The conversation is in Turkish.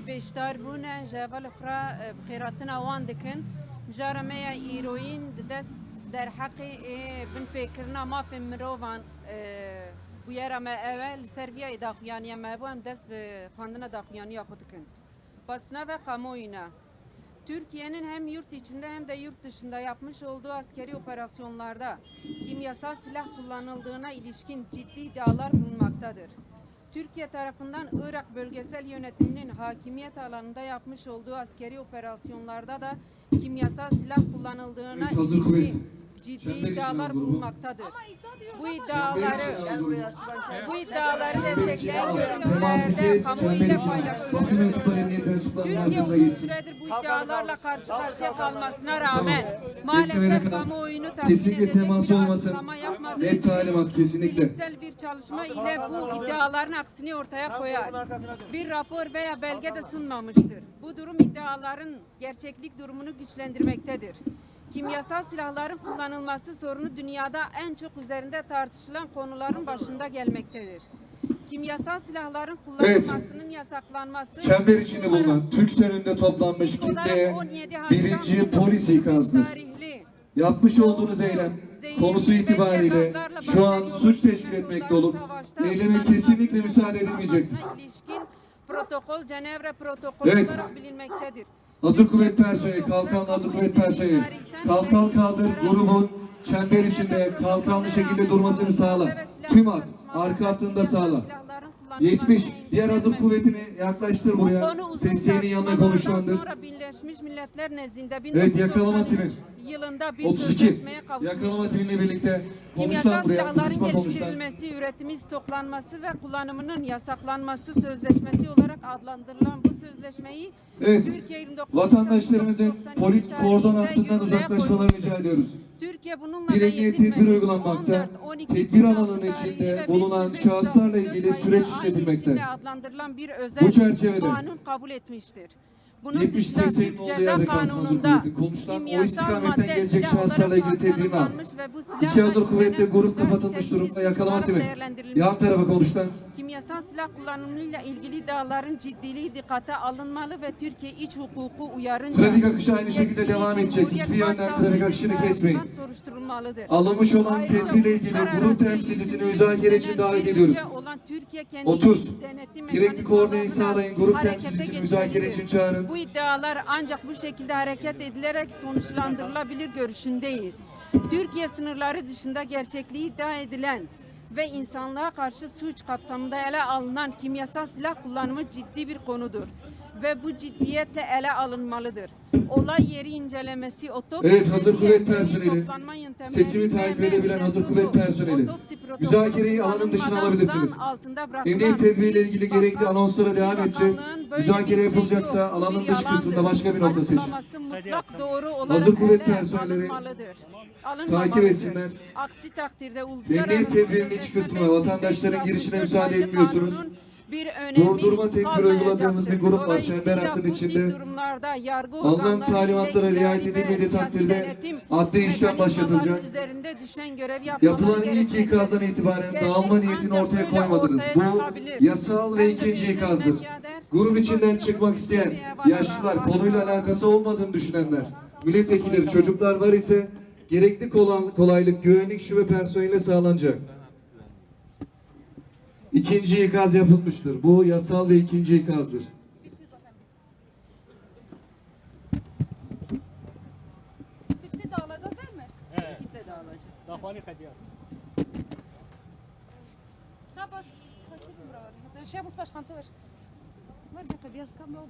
bi xêratina wan dikin mijara me ya îroyîn di dest derheqê ê bin pêkirina mafên mirovan bûyera me ew li ser vîya daxuyaniya me bû em dest bi xwandina daxuyaniya xwe dikin. Basına ve Türkiye'nin hem yurt içinde hem de yurt dışında yapmış olduğu askeri operasyonlarda kimyasal silah kullanıldığına ilişkin ciddi iddialar bulunmaktadır. Türkiye tarafından Irak bölgesel yönetiminin hakimiyet alanında yapmış olduğu askeri operasyonlarda da kimyasal silah kullanıldığına Evet, ilişkin ciddi iddialar bulunmaktadır. Bu iddiaları bu iddiaları destekleyen görüntülerde kamuoyuyla mensuplarının Türkiye uzun süredir bu iddialarla karşı karşıya kalmasına rağmen maalesef kamuoyunu tatmin edecek bir olmasın. açıklama yapmadığı Net için talimat, kesinlikle. Bilimsel bir çalışma ile bu iddiaların aksini ortaya koyar. Bir rapor veya belge de sunmamıştır. Bu durum iddiaların gerçeklik durumunu güçlendirmektedir. Kimyasal silahların kullanılması sorunu dünyada en çok üzerinde tartışılan konuların başında gelmektedir. Kimyasal silahların kullanılmasının yasaklanması Çember içinde bulunan Türk önünde toplanmış kitleye birinci polis tarihli Yapmış olduğunuz eylem konusu itibariyle şu an suç teşkil etmekte olup eyleme kesinlikle müsaade edilmeyecektir. protokol Cenevre protokolü Evet. olarak bilinmektedir. Hazır kuvvet personeli, kalkanlı hazır kuvvet personeli, kalkan kaldır grubun çember içinde kalkanlı şekilde durmasını sağla. Tüm at, arka hattında sağla. 70, diğer hazır kuvvetini yaklaştır buraya. Sesiyenin yanına konuşlandır. Sonra Birleşmiş Milletler nezdinde Evet, yakalama 1990 timi. Yılında bir 32, sözleşmeye kavuşmuştur. yakalama timinle birlikte Kimyasal konuşlan buraya, konuşlan. geliştirilmesi, üretimi, stoklanması ve kullanımının yasaklanması sözleşmesi olarak adlandırılan bu sözleşmeyi Evet, Türkiye 29 Vatandaşlarımızın 1992 polis kordon yürürlüğe uzaklaşmalarını rica ediyoruz. Türkiye bununla Bir emniyet tedbiri uygulanmakta. 14-12 Tedbir alanının içinde bulunan 505 şahıslarla ilgili süreç işletilmekte. Bu çerçevede kanun kabul etmiştir. Bunun 70 dışında Ceza Kanununda kimyasal madde silah olarak tanımlanmış ve bu silah İki hazır kuvvetle grup kapatılmış durumda yakalama timi. Yan tarafa konuşlan. Kimyasal silah kullanımıyla ilgili iddiaların ciddiliği dikkate alınmalı ve Türkiye iç hukuku uyarınca Trafik akışı aynı şekilde devam edecek. Hiçbir yönden trafik akışını kesmeyin. Alınmış olan tedbirle ilgili grup temsilcisini müzakere için davet ediyoruz. Ülke olan Türkiye kendi 30. iç denetim Gerekli koordinayı sağlayın. Grup temsilcisini müzakere için çağırın. Bu iddialar ancak bu şekilde hareket edilerek sonuçlandırılabilir görüşündeyiz. Türkiye sınırları dışında gerçekliği iddia edilen ve insanlığa karşı suç kapsamında ele alınan kimyasal silah kullanımı ciddi bir konudur ve bu ciddiyetle ele alınmalıdır. Olay yeri incelemesi, otopsi Evet, hazır ve kuvvet personeli, sesimi takip edebilen hazır kuvvet personeli, müzakereyi alanın dışına alabilirsiniz. Emniyet tedbiriyle bir ilgili gerekli anonslara devam edeceğiz. Müzakere şey yapılacaksa alanın dış kısmında başka bir nokta seçin. Hazır kuvvet personelleri takip etsinler. Aksi takdirde uluslararası Emniyet tedbirinin iç sözleşme kısmı, ve vatandaşların girişine müsaade etmiyorsunuz. Bir önemi Durdurma tedbiri uyguladığımız bir grup var, tip içinde. Alınan talimatlara riayet edilmediği takdirde adli işlem başlatılacak. Yapılan ilk ikazdan itibaren dağılma niyetini ortaya koymadınız. Bu yasal ve ikinci ikazdır. Grup içinden çıkmak isteyen yaşlılar, konuyla alakası olmadığını düşünenler, milletvekilleri, çocuklar var ise gerekli kolaylık güvenlik şube personeliyle sağlanacak. İkinci ikaz yapılmıştır. Bu yasal ve ikinci ikazdır. Bitti dağılacak değil mi? Evet. Bitti dağılacak. Dafani Kadiyar. Da baş, kaçırdım buraları. Şey yapmış başkan, ver. Ver bir kadiyat, kam yok.